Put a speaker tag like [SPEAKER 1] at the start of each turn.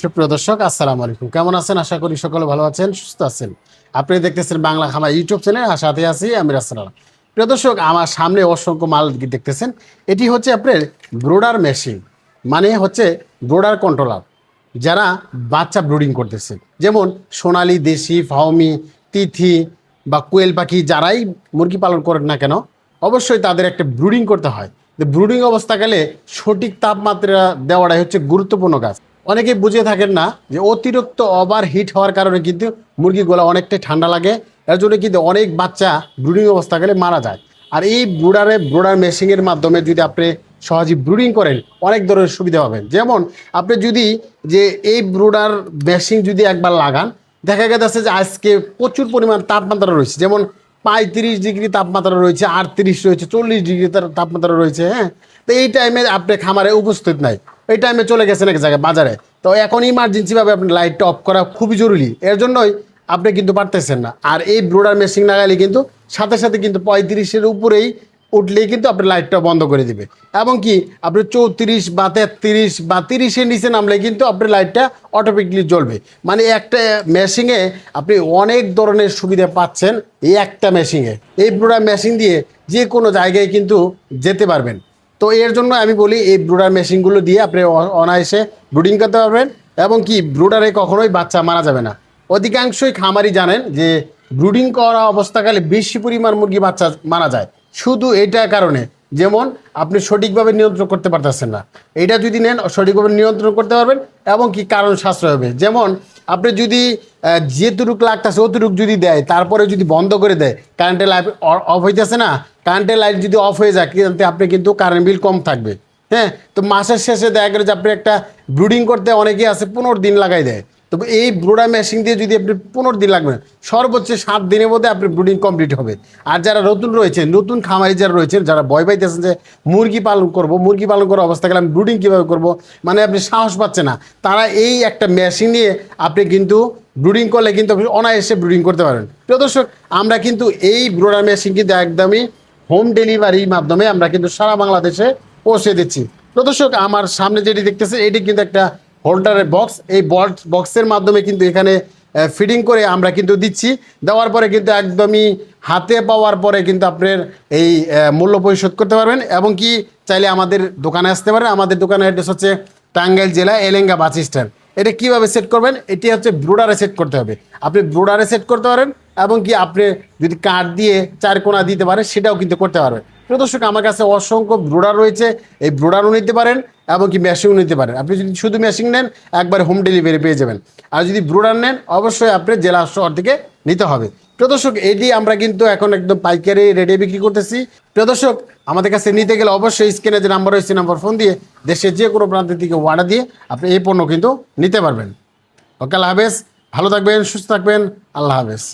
[SPEAKER 1] সুপ্রিয় দর্শক, আসসালামু আলাইকুম। কেমন আছেন? আশা করি সকলে ভালো আছেন, সুস্থ আছেন। আপনি দেখতেছেন বাংলা খামা ইউটিউব চ্যানেল, আর সাথে আছি আমি রাসেলাম প্রিয় দর্শক, আমার সামনে অসংখ্য মাল দেখতেছেন। এটি হচ্ছে আপনার ব্রোডার মেশিন মানে হচ্ছে ব্রোডার কন্ট্রোলার, যারা বাচ্চা ব্রুডিং করতেছে। যেমন সোনালি, দেশি ফাউমি তিথি বা কোয়েল পাখি, যারাই মুরগি পালন করেন না কেন, অবশ্যই তাদের একটা ব্রুডিং করতে হয়। ব্রুডিং অবস্থাকালে সঠিক তাপমাত্রা দেওয়াটাই হচ্ছে গুরুত্বপূর্ণ কাজ। অনেকে বুঝে থাকেন না যে অতিরিক্ত ওভার হিট হওয়ার কারণে কিন্তু মুরগিগুলো অনেকটাই ঠান্ডা লাগে। এর জন্য কিন্তু অনেক বাচ্চা ব্রুডিং অবস্থা অবস্থাকালে মারা যায়। আর এই ব্রুডারে ব্রুডার মেশিনের মাধ্যমে যদি আপনি সহজে ব্রুডিং করেন, অনেক ধরনের সুবিধা পাবেন। যেমন আপনি যদি যে এই ব্রুডার মেশিন যদি একবার লাগান, দেখা গেছে যে আজকে প্রচুর পরিমাণ তাপমাত্রা রয়েছে। যেমন পঁয়ত্রিশ ডিগ্রি তাপমাত্রা রয়েছে, আটত্রিশ রয়েছে, চল্লিশ ডিগ্রি তার তাপমাত্রা রয়েছে হ্যাঁ? তো এই টাইমে আপনি খামারে উপস্থিত নাই। এই টাইমে চলে গেছেন এক জায়গায়? বাজারে। তো এখন ইমার্জেন্সিভাবে আপনি লাইটটা অফ করা খুবই জরুরি। এর জন্যই আপনি কিন্তু পারতেছেন না। আর এই ব্রোডার মেশিন লাগালে কিন্তু সাথে সাথে কিন্তু পঁয়ত্রিশের উপরেই উঠলেই কিন্তু আপনি লাইটটা বন্ধ করে দিবে। এবং কি, আপনি চৌত্রিশ বা তেত্রিশ বা তিরিশের নিচে নামলে কিন্তু আপনার লাইটটা অটোমেটিকলি জ্বলবে। মানে একটা মেশিনে আপনি অনেক ধরনের সুবিধা পাচ্ছেন এই একটা মেশিনে এই ব্রোডার মেশিন দিয়ে যে কোনো জায়গায় কিন্তু যেতে পারবেন। তো এর জন্য আমি বলি এই ব্রুডার মেশিনগুলো দিয়ে আপনি অনায়াসে ব্রুডিং করতে পারবেন এবং কি ব্রুডারে কখনোই বাচ্চা মারা যাবে না। অধিকাংশই খামারি জানেন যে ব্রুডিং করা অবস্থাকালে বেশি পরিমাণ মুরগি বাচ্চা মারা যায়। শুধু এইটার কারণে। যেমন আপনি সঠিকভাবে নিয়ন্ত্রণ করতে পারতেছেন না। এটা যদি নেন, সঠিকভাবে নিয়ন্ত্রণ করতে পারবেন এবং কি কারণ সাশ্রয় হবে। যেমন আপনি যদি যেটুক লাগতেছে অতটুক যদি দেয়, তারপরে যদি বন্ধ করে দেয় কারেন্টের লাইট অফ হইতেছে না কারেন্টের লাইট যদি অফ হয়ে যায় কিন্তু আপনি কিন্তু কারেন্ট বিল কম থাকবে। হ্যাঁ তো মাসের শেষে দেখা গেলো যে আপনি একটা ব্রুডিং করতে অনেকেই আছে, পনেরো দিন লাগাই দেয়। তবে এই ব্রুডার মেশিন দিয়ে যদি আপনি পনেরো দিন লাগবে, সর্বোচ্চ সাত দিনের মধ্যে আপনি ব্রুডিং কমপ্লিট হবে। আর যারা নতুন রয়েছে, নতুন খামারি যারা রয়েছেন যারা ভয় পাইতেছেন যে মুরগি পালন করব, মুরগি পালন করার অবস্থা গেলে আমি ব্রুডিং কীভাবে করব মানে আপনি সাহস পাচ্ছে না। তারা এই একটা মেশিন নিয়ে আপনি কিন্তু ব্রুডিং করলে কিন্তু আপনি অনায়াসে ব্রুডিং করতে পারেন। প্রিয় দর্শক, আমরা কিন্তু এই ব্রুডার মেশিন কিন্তু একদমই হোম ডেলিভারির মাধ্যমে আমরা কিন্তু সারা বাংলাদেশে পৌঁছে দিচ্ছি। তো দর্শক, আমার সামনে যেটি দেখতেছে, এটি কিন্তু একটা হোল্ডারের বক্স। এই বক্স বক্সের মাধ্যমে কিন্তু এখানে ফিডিং করে আমরা কিন্তু দিচ্ছি। দেওয়ার পরে কিন্তু একদমই হাতে পাওয়ার পরে কিন্তু আপনার এই মূল্য পরিশোধ করতে পারবেন। এবং কি চাইলে আমাদের দোকানে আসতে পারেন। আমাদের দোকানের অ্যাড্রেস হচ্ছে টাঙ্গাইল জেলা এলেঙ্গা বাস স্ট্যান্ড। এটা কীভাবে সেট করবেন? এটি হচ্ছে ব্রোডারে সেট করতে হবে। আপনি ব্রোডারে সেট করতে পারেন এবং কি আপনি যদি কাঠ দিয়ে চার কোনা দিতে পারেন, সেটাও কিন্তু করতে পারবেন। প্রিয় দর্শক, আমার কাছে অসংখ্য ব্রোডার রয়েছে। এই ব্রোডারও নিতে পারেন এবং কি মেশিনও নিতে পারেন। আপনি যদি শুধু মেশিন নেন, একবার হোম ডেলিভারি পেয়ে যাবেন। আর যদি ব্রোডার নেন, অবশ্যই আপনি জেলা শহর থেকে নিতে হবে। প্রিয় দর্শক এটি আমরা কিন্তু এখন একদম পাইকারি রেটে বিক্রি করতেছি। প্রিয় দর্শক, আমাদের কাছে নিতে গেলে অবশ্যই স্ক্রিনে যে নাম্বার রয়েছে, নাম্বার ফোন দিয়ে দেশের যে কোনো প্রান্ত থেকে অর্ডার দিয়ে আপনি এই পণ্য কিন্তু নিতে পারবেন। ওকে, আল্লাহ হাফেজ। ভালো থাকবেন, সুস্থ থাকবেন। আল্লাহ হাফেজ।